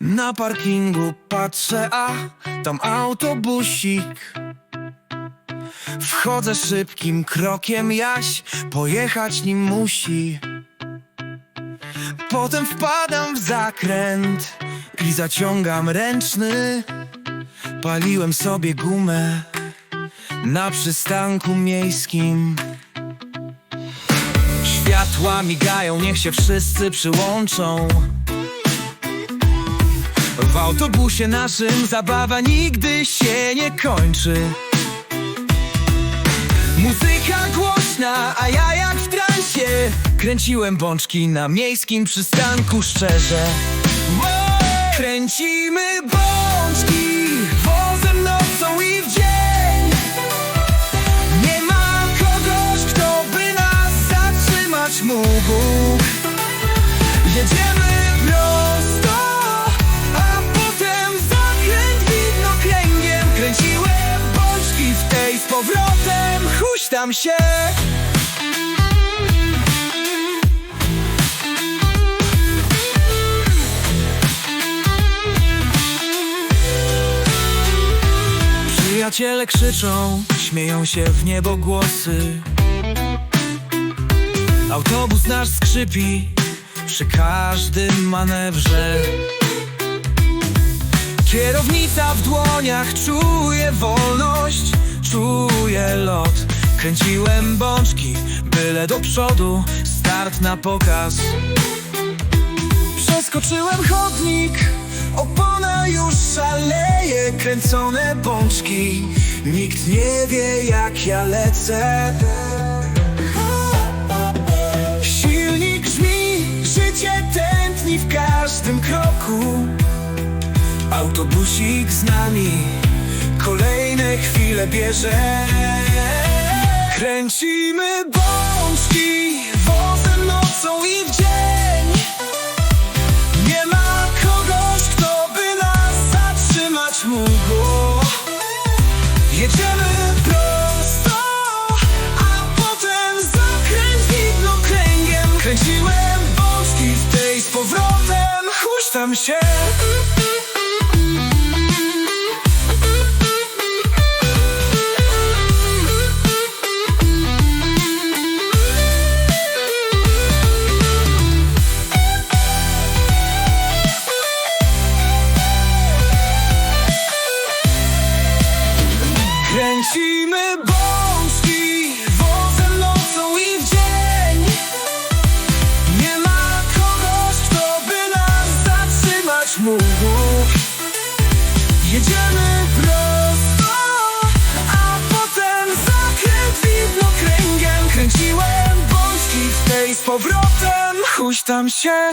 Na parkingu patrzę, a tam autobusik. Wchodzę szybkim krokiem, Jaś pojechać nim musi. Potem wpadam w zakręt i zaciągam ręczny. Paliłem sobie gumę na przystanku miejskim. Światła migają, niech się wszyscy przyłączą autobusie naszym zabawa nigdy się nie kończy. Muzyka głośna, a ja jak w transie. Kręciłem bączki na miejskim przystanku szczerze. Kręcimy bączki wozem nocą i w dzień. Nie ma kogoś, kto by nas zatrzymać mógł huśtam się. Przyjaciele krzyczą, śmieją się w niebo głosy. Autobus nasz skrzypi przy każdym manewrze. Kierownica w dłoniach czuje wolność, czuje lot Kręciłem bączki, byle do przodu, start na pokaz. Przeskoczyłem chodnik, opona już szaleje Kręcone bączki, nikt nie wie jak ja lecę. Silnik grzmi, życie tętni w każdym kroku. Autobusik z nami kolejne chwile bierze Kręcimy bączki wozem nocą i w dzień. Nie ma kogoś, kto by nas zatrzymać mógł. Jedziemy prosto, a potem zakręt widnokręgiem Kręciłem bączki w tej z powrotem, huśtam się Kręcimy bączki wozem nocą i w dzień. Nie ma kogoś, kto by nas zatrzymać mógł. Jedziemy prosto, a potem zakręt widnokręgiem Kręciłem bączki w tej z powrotem, huśtam się